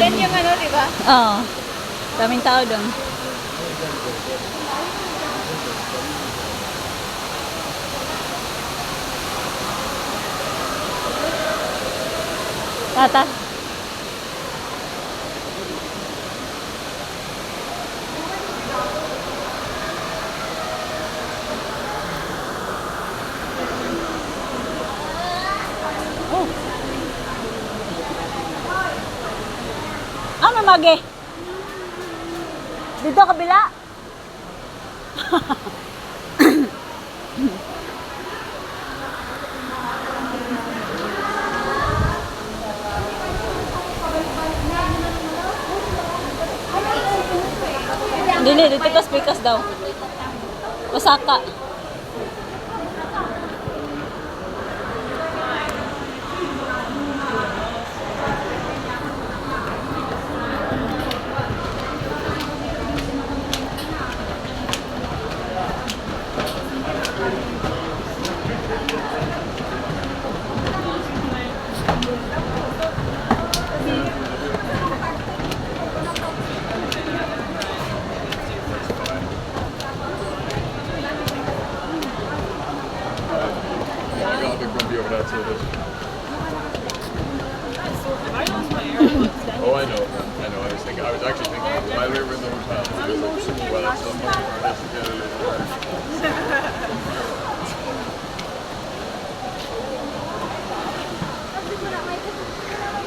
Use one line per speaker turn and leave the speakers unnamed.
Yan yung ano, di ba?
Oo. Daming tao doon. Tata. Ah, mamagi. Dito kabila. Dili, dito ka speakers daw. Osaka.
I video, but that's what it is. oh, I know. I know. I was thinking. I was actually thinking. My river in the hotel is the weather. So